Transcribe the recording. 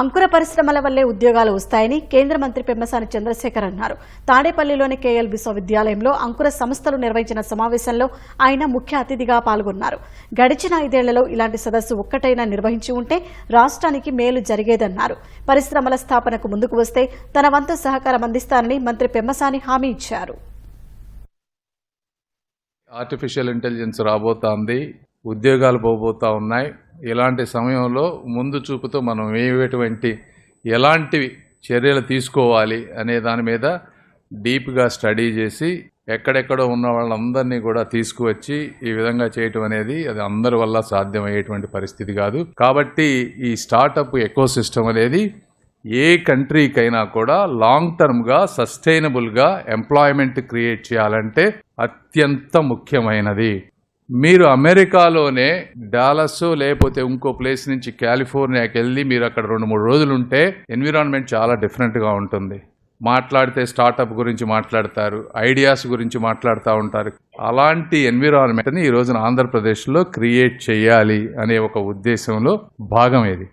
అంకుర పరిశ్రమల వల్లే ఉద్యోగాలు వస్తాయని కేంద్ర మంత్రి పెమ్మసాని చంద్రశేఖర్ అన్నారు. తాడేపల్లిలోని కేఎల్ విశ్వవిద్యాలయంలో అంకుర సంస్థలు నిర్వహించిన సమావేశంలో ఆయన ముఖ్య అతిథిగా పాల్గొన్నారు. గడిచిన ఐదేళ్ళలో ఇలాంటి సదస్సు ఒక్కటైనా నిర్వహించి ఉంటే రాష్ట్రానికి మేలు జరిగేదన్నారు. పరిశ్రమల స్థాపనకు ముందుకు వస్తే తన వంతు సహకారం అందిస్తానని మంత్రి పెమ్మసాని హామీ ఇచ్చారు. ఆర్టిఫిషియల్ ఇంటెలిజెన్స్ రాబోతోంది ఉద్యోగాలు పోబోతా ఉన్నాయి. ఇలాంటి సమయంలో ముందు చూపుతో మనం ఏటువంటి ఎలాంటి చర్యలు తీసుకోవాలి అనే దాని మీద డీప్గా స్టడీ చేసి ఎక్కడెక్కడో ఉన్న వాళ్ళందరినీ కూడా తీసుకువచ్చి ఈ విధంగా చేయటం అనేది అది అందరి వల్ల సాధ్యమయ్యేటువంటి పరిస్థితి కాదు. కాబట్టి ఈ స్టార్టప్ ఎకో సిస్టమ్ అనేది ఏ కంట్రీకైనా కూడా లాంగ్ టర్మ్గా సస్టైనబుల్గా ఎంప్లాయ్మెంట్ క్రియేట్ చేయాలంటే అత్యంత ముఖ్యమైనది. మీరు అమెరికాలోనే డాలస్ లేకపోతే ఇంకో ప్లేస్ నుంచి కాలిఫోర్నియాకి వెళ్ళి మీరు అక్కడ రెండు మూడు రోజులు ఉంటే ఎన్విరాన్మెంట్ చాలా డిఫరెంట్గా ఉంటుంది. మాట్లాడితే స్టార్టప్ గురించి మాట్లాడతారు ఐడియాస్ గురించి మాట్లాడుతూ ఉంటారు. అలాంటి ఎన్విరాన్మెంట్ని ఈ రోజున ఆంధ్రప్రదేశ్లో క్రియేట్ చేయాలి అనే ఒక ఉద్దేశంలో భాగం ఇది.